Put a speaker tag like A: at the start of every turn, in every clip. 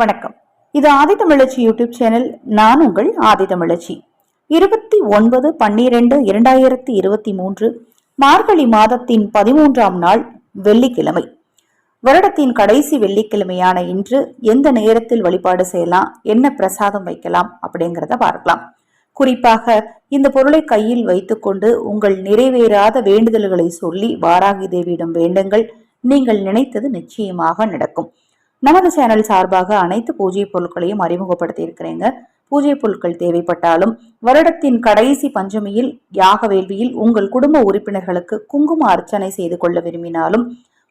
A: வணக்கம். இது ஆதித்தமிழச்சி YouTube channel. நான் உங்கள் ஆதித்தமிழச்சி இருபத்தி ஒன்பது பன்னிரெண்டு இரண்டாயிரத்தி இருபத்தி மூன்று மார்கழி மாதத்தின் பதிமூன்றாம் நாள் வெள்ளிக்கிழமை. வருடத்தின் கடைசி வெள்ளிக்கிழமையான இன்று எந்த நேரத்தில் வழிபாடு செய்யலாம் என்ன பிரசாதம் வைக்கலாம் அப்படிங்கிறத பார்க்கலாம். குறிப்பாக இந்த பொருளை கையில் வைத்துக்கொண்டு உங்கள் நிறைவேறாத வேண்டுதல்களை சொல்லி வாராகி தேவியிடம் வேண்டுங்கள். நீங்கள் நினைத்தது நிச்சயமாக நடக்கும். நமது சேனல் சார்பாக அனைத்து பூஜை பொருட்களையும் அறிமுகப்படுத்தி இருக்கிறேங்க பூஜை பொருட்கள் தேவைப்பட்டாலும் வருடத்தின் கடைசி பஞ்சமியில் யாக வேள்வியில் உங்கள் குடும்ப உறுப்பினர்களுக்கு குங்கும அர்ச்சனை செய்து கொள்ள விரும்பினாலும்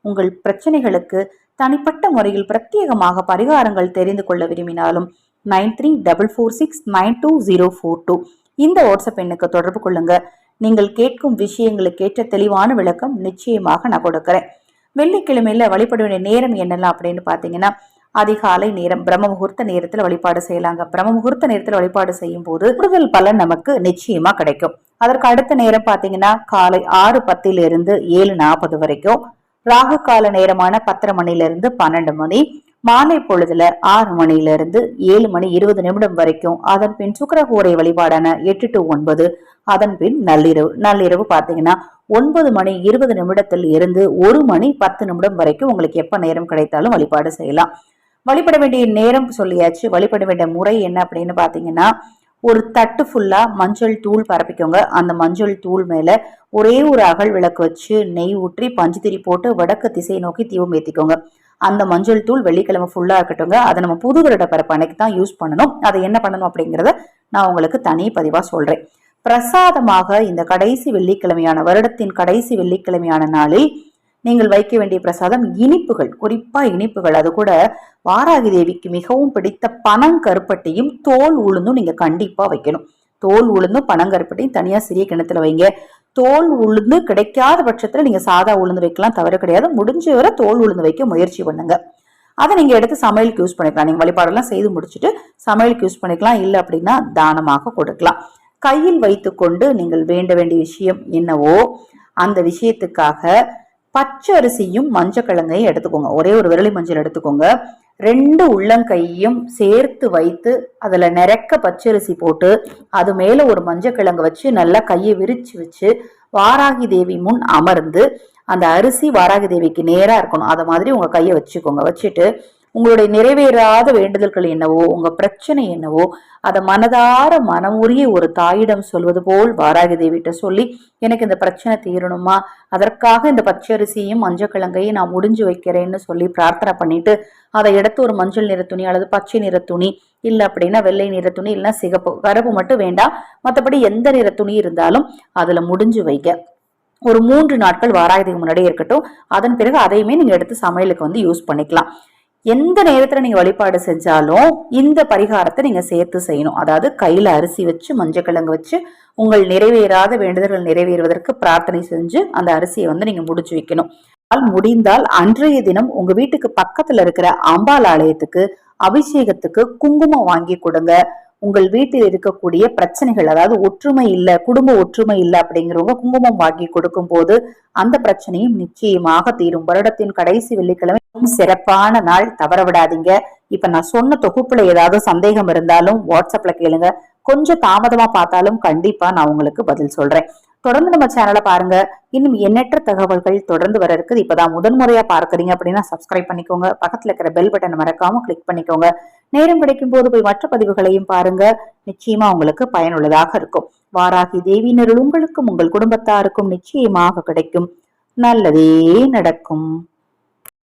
A: உங்கள் பிரச்சனைகளுக்கு தனிப்பட்ட முறையில் பிரத்யேகமாக பரிகாரங்கள் தெரிந்து கொள்ள விரும்பினாலும் nine three double four six nine two zero four two இந்த வாட்ஸ்அப் எண்ணுக்கு தொடர்பு கொள்ளுங்க. நீங்கள் கேட்கும் விஷயங்களுக்கு ஏற்ற தெளிவான விளக்கம் நிச்சயமாக நான் கொடுக்கிறேன். வெள்ளிக்கிழமையில வழிபட வேண்டிய நேரம் என்னெல்லாம் அப்படின்னு பார்த்தீங்கன்னா அதிகாலை நேரம் பிரம்ம முகூர்த்த நேரத்தில் வழிபாடு செய்யலாங்க. பிரம்ம முகூர்த்த நேரத்தில் வழிபாடு செய்யும் போது கூடுதல் பலன் நமக்கு நிச்சயமா கிடைக்கும். அதற்கு அடுத்த நேரம் பார்த்தீங்கன்னா காலை ஆறு பத்திலிருந்து ஏழு நாற்பது வரைக்கும் ராகு கால நேரமான பத்தரை மணிலிருந்து பன்னெண்டு மணி மாலை பொழுதுல ஆறு மணியிலிருந்து ஏழு மணி இருபது நிமிடம் வரைக்கும் அதன் பின் சுக்கரகூரை வழிபாடான எட்டு டு ஒன்பது அதன் பின் நள்ளிரவு நள்ளிரவு பாத்தீங்கன்னா ஒன்பது மணி இருபது நிமிடத்தில் இருந்து ஒரு மணி பத்து நிமிடம் வரைக்கும் உங்களுக்கு எப்போ நேரம் கிடைத்தாலும் வழிபாடு செய்யலாம். வழிபட வேண்டிய நேரம் சொல்லியாச்சு. வழிபட வேண்டிய முறை என்ன அப்படின்னு பார்த்தீங்கன்னா ஒரு தட்டு ஃபுல்லாக மஞ்சள் தூள் பரப்பிக்கோங்க. அந்த மஞ்சள் தூள் மேலே ஒரே ஒரு அகல் விளக்கு வச்சு நெய் ஊற்றி பஞ்சுத்திரி போட்டு வடக்கு திசையை நோக்கி தீபம் ஏற்றிக்கோங்க அந்த மஞ்சள் தூள் வெள்ளிக்கிழமை ஃபுல்லாக இருக்கட்டுங்க அதை நம்ம புது வருட பரப்பு அன்னைக்கு தான் யூஸ் பண்ணணும். அதை என்ன பண்ணணும் அப்படிங்கிறத நான் உங்களுக்கு தனி பதிவாக சொல்கிறேன் பிரசாதமாக இந்த கடைசி வெள்ளிக்கிழமையான வருடத்தின் கடைசி வெள்ளிக்கிழமையான நாளில் நீங்கள் வைக்க வேண்டிய பிரசாதம் இனிப்புகள் குறிப்பா இனிப்புகள். அது கூட வாராகி தேவிக்கு மிகவும் பிடித்த பனங்கருப்பட்டியும் தோல் உளுந்தும் நீங்க கண்டிப்பா வைக்கணும். தோல் உளுந்தும் பனங்கருப்பட்டியும் தனியா சிறிய கிணத்துல வைங்க. தோல் உளுந்து கிடைக்காத பட்சத்துல நீங்க சாதா உளுந்து வைக்கலாம் தவறு கிடையாது. முடிஞ்ச வரை தோல் உளுந்து வைக்க முயற்சி பண்ணுங்க. அதை நீங்க எடுத்து சமையலுக்கு யூஸ் பண்ணிக்கலாம். நீங்க வழிபாடெல்லாம் செய்து முடிச்சுட்டு சமையலுக்கு யூஸ் பண்ணிக்கலாம். இல்லை அப்படின்னா தானமாக கொடுக்கலாம். கையில் வைத்துக்கொண்டு நீங்கள் வேண்ட வேண்டிய விஷயம் என்னவோ அந்த விஷயத்துக்காக பச்சை அரிசியும் மஞ்சக்கிழங்கையும் எடுத்துக்கோங்க. ஒரே ஒரு விரலி மஞ்சள் எடுத்துக்கோங்க. ரெண்டு உள்ளங்கையும் சேர்த்து வைத்து அதில் நிறக்க பச்சரிசி போட்டு அது மேலே ஒரு மஞ்சக்கிழங்கு வச்சு நல்லா கையை விரிச்சு வச்சு வாராகி தேவி முன் அமர்ந்து அந்த அரிசி வாராகி தேவிக்கு நேராக இருக்கணும். அதை மாதிரி உங்கள் கையை வச்சுக்கோங்க. வச்சுட்டு உங்களுடைய நிறைவேறாத வேண்டுதல்கள் என்னவோ உங்க பிரச்சனை என்னவோ அதை மனதார மனமுறிய ஒரு தாயிடம் சொல்வது போல் வாராகி தேவிட்ட சொல்லி எனக்கு இந்த பிரச்சனை தீரணுமா? அதற்காக இந்த பச்சரிசியும் மஞ்சக்கிழங்கையும் நான் முடிஞ்சு வைக்கிறேன்னு சொல்லி பிரார்த்தனை பண்ணிட்டு அதை எடுத்து ஒரு மஞ்சள் நிற துணி அல்லது பச்சை நிற துணி இல்லை அப்படின்னா வெள்ளை நிற துணி இல்லைன்னா சிகப்பு கருப்பு மட்டும் வேண்டாம். மற்றபடி எந்த நிற துணி இருந்தாலும் அதுல முடிஞ்சு வைக்க ஒரு மூன்று நாட்கள் வாராயத்துக்கு முன்னாடியே இருக்கட்டும். அதன் பிறகு அதையுமே நீங்க எடுத்து சமையலுக்கு வந்து யூஸ் பண்ணிக்கலாம். எந்த நேரத்தில் நீங்கள் வழிபாடு செஞ்சாலும் இந்த பரிகாரத்தை நீங்கள் சேர்த்து செய்யணும். அதாவது கையில் அரிசி வச்சு மஞ்சக்கிழங்கு வச்சு உங்கள் நிறைவேறாத வேண்டுதல்கள் நிறைவேறுவதற்கு பிரார்த்தனை செஞ்சு அந்த அரிசியை வந்து நீங்கள் முடிச்சு வைக்கணும். முடிந்தால் அன்றைய தினம் உங்க வீட்டுக்கு பக்கத்துல இருக்கிற அம்பாள் ஆலயத்துக்கு அபிஷேகத்துக்கு குங்குமம் வாங்கி கொடுங்க. உங்கள் வீட்டில் இருக்கக்கூடிய பிரச்சனைகள் அதாவது ஒற்றுமை இல்லை குடும்ப ஒற்றுமை இல்லை அப்படிங்கிறவங்க குங்குமம் வாங்கி கொடுக்கும் போது அந்த பிரச்சனையும் நிச்சயமாக தீரும். வருடத்தின் கடைசி வெள்ளிக்கிழமை சிறப்பான நாள் தவற விடாதீங்க. இப்ப நான் சொன்ன தொகுப்புல ஏதாவது சந்தேகம் இருந்தாலும் வாட்ஸ்அப்ல கேளுங்க. கொஞ்சம் தாமதமா பார்த்தாலும் கண்டிப்பா நான் உங்களுக்கு பதில் சொல்றேன். தொடர்ந்து நம்ம சேனலை பாருங்க. இன்னும் எண்ணற்ற தகவல்கள் தொடர்ந்து வர இருக்குது. இப்பதான் முதன்முறையா பார்க்கறீங்க அப்படின்னா சப்ஸ்கிரைப் பண்ணிக்கோங்க. பக்கத்துல இருக்கிற பெல் பட்டன் மறக்காம கிளிக் பண்ணிக்கோங்க. நேரம் கிடைக்கும் போது போய் மற்ற பதிவுகளையும் பாருங்க. நிச்சயமா உங்களுக்கு பயனுள்ளதாக இருக்கும். வாராகி தேவியினருள் உங்களுக்கும் உங்கள் குடும்பத்தாருக்கும் நிச்சயமாக கிடைக்கும். நல்லதே நடக்கும்.